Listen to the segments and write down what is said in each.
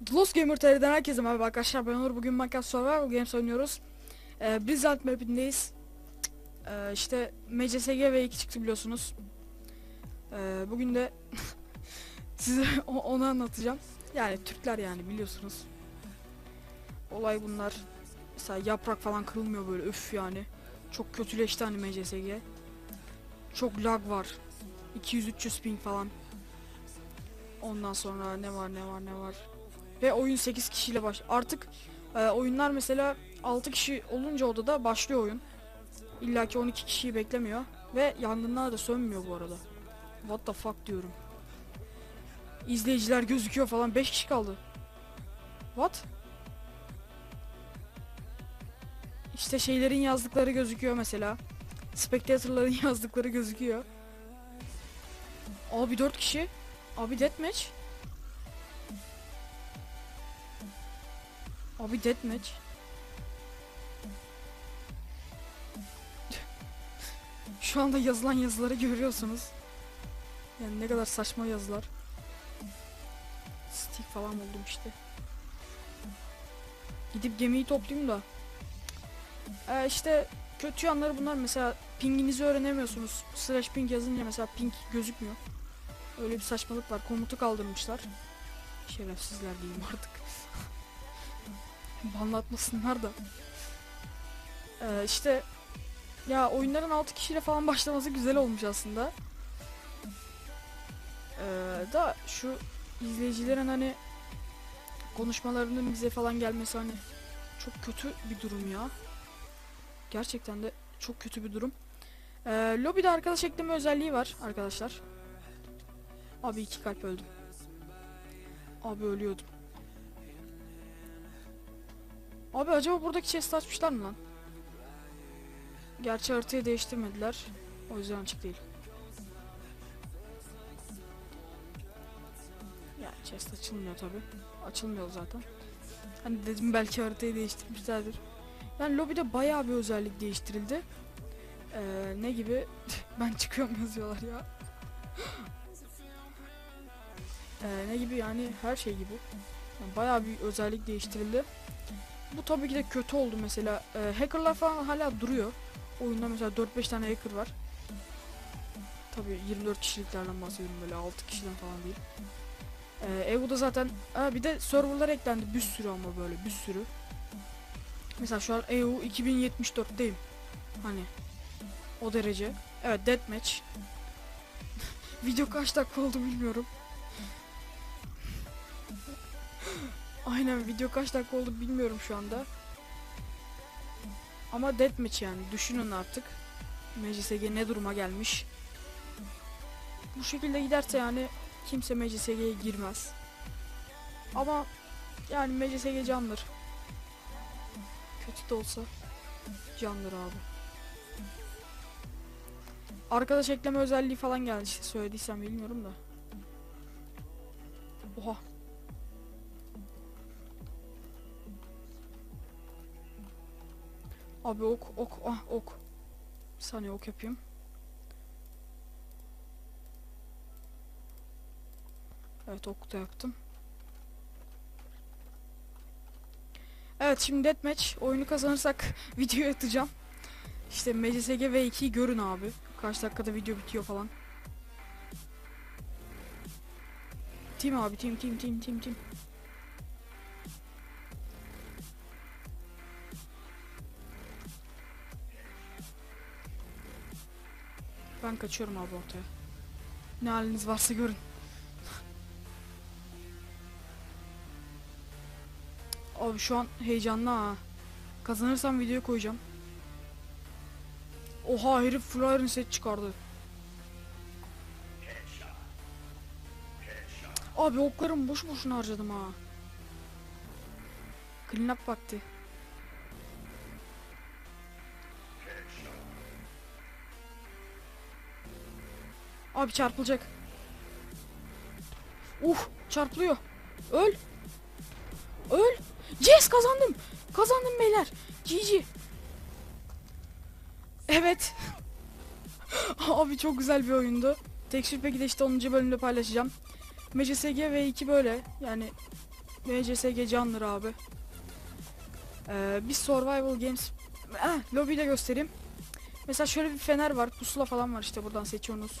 Lost Gamer TR'den herkese merhaba arkadaşlar. Ben Onur. Bugün Minecraft Survival Games oynuyoruz. Ee, Blizzard mapindeyiz. Ee, işte MCSG ve 2 çıktı biliyorsunuz. Ee, Bugün de size onu anlatacağım. Yani Türkler yani biliyorsunuz. Olay bunlar. Mesela yaprak falan kırılmıyor böyle. Öf yani. Çok kötüleşti hani MCSG Çok lag var. 200-300 ping falan. Ondan sonra ne var ne var ne var ve oyun 8 kişiyle baş. Artık e, oyunlar mesela 6 kişi olunca odada başlıyor oyun. İlla ki 12 kişiyi beklemiyor ve yangınlar da sönmüyor bu arada. What the fuck diyorum. İzleyiciler gözüküyor falan 5 kişi kaldı. What? İşte şeylerin yazdıkları gözüküyor mesela. Spectator'ların yazdıkları gözüküyor. Abi 4 kişi. Abi deathmatch. Abi deathmatch. Şu anda yazılan yazıları görüyorsunuz. Yani ne kadar saçma yazılar. Stick falan buldum işte. Gidip gemiyi toplayayım da. Ee, işte kötü yanları bunlar mesela pinginizi öğrenemiyorsunuz. Slash ping yazınca mesela ping gözükmüyor. Öyle bir saçmalık var. Komutu kaldırmışlar. Şerefsizler diyeyim artık. Banlatmasınlar da. Ee, işte ya oyunların 6 kişiyle falan başlaması güzel olmuş aslında. Ee, da şu izleyicilerin hani konuşmalarının bize falan gelmesi hani çok kötü bir durum ya. Gerçekten de çok kötü bir durum. Ee, lobide arkadaş ekleme özelliği var arkadaşlar. Abi iki kalp öldüm. Abi ölüyordum. Abi acaba buradaki chest açmışlar mı lan? Gerçi haritayı değiştirmediler. O yüzden açık değil. Ya chest açılmıyor tabi. Açılmıyor zaten. Hani dedim belki haritayı değiştirmişlerdir. Yani lobide bayağı bir özellik değiştirildi. Ee, ne gibi? ben çıkıyorum yazıyorlar ya. Ee, ne gibi yani her şey gibi. Yani bayağı bir özellik değiştirildi. Bu tabii ki de kötü oldu mesela. Ee, hackerlar falan hala duruyor. Oyunda mesela 4-5 tane hacker var. Tabii 24 kişiliklerden bahsediyorum böyle 6 kişiden falan değil. Ee, EU'da zaten ha, bir de serverlar eklendi bir sürü ama böyle bir sürü. Mesela şu an E EU 2074'teyim. Hani o derece. Evet deathmatch. Video kaç dakika oldu bilmiyorum. Aynen video kaç dakika oldu bilmiyorum şu anda. Ama deathmatch yani düşünün artık. MCSG ne duruma gelmiş. Bu şekilde giderse yani kimse MCSG'ye girmez. Ama yani MCSG candır. Kötü de olsa candır abi. Arkadaş ekleme özelliği falan geldi işte söylediysem bilmiyorum da. Oha Abi ok ok ah ok. Bir saniye ok yapayım. Evet ok da yaptım. Evet şimdi deathmatch oyunu kazanırsak video atacağım. İşte MCSG V2'yi görün abi. Kaç dakikada video bitiyor falan. Team abi team team team team team. Ben kaçıyorum abi ortaya. Ne haliniz varsa görün. Abi şu an heyecanlı ha. Kazanırsam videoya koyacağım. Oha herif full iron set çıkardı. Abi oklarımı boş boşuna harcadım ha. Clean up vakti. Abi çarpılacak. Uh çarpılıyor. Öl. Öl. Yes kazandım. Kazandım beyler. GG. Evet. Abi çok güzel bir oyundu. Texture Pack'i de işte 10. bölümde paylaşacağım. MCSG V2 böyle. Yani MCSG candır abi. Ee, bir survival games eh, lobby'de göstereyim. Mesela şöyle bir fener var, pusula falan var işte buradan seçiyorsunuz.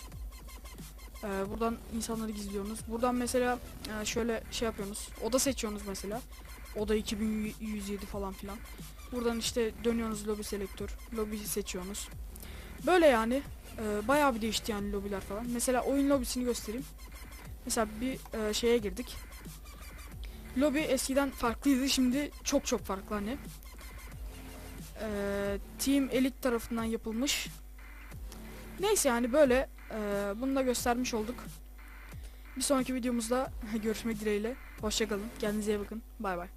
Ee, buradan insanları gizliyorsunuz. Buradan mesela e, şöyle şey yapıyorsunuz. Oda seçiyorsunuz mesela. Oda 2107 falan filan. Buradan işte dönüyorsunuz lobby selektör. Lobby seçiyorsunuz. Böyle yani. E, bayağı bir değişti yani lobiler falan. Mesela oyun lobisini göstereyim. Mesela bir e, şeye girdik. Lobi eskiden farklıydı. Şimdi çok çok farklı hani. E, Team Elite tarafından yapılmış. Neyse yani böyle e, bunu da göstermiş olduk. Bir sonraki videomuzda görüşmek dileğiyle. Hoşçakalın. Kendinize iyi bakın. Bay bay.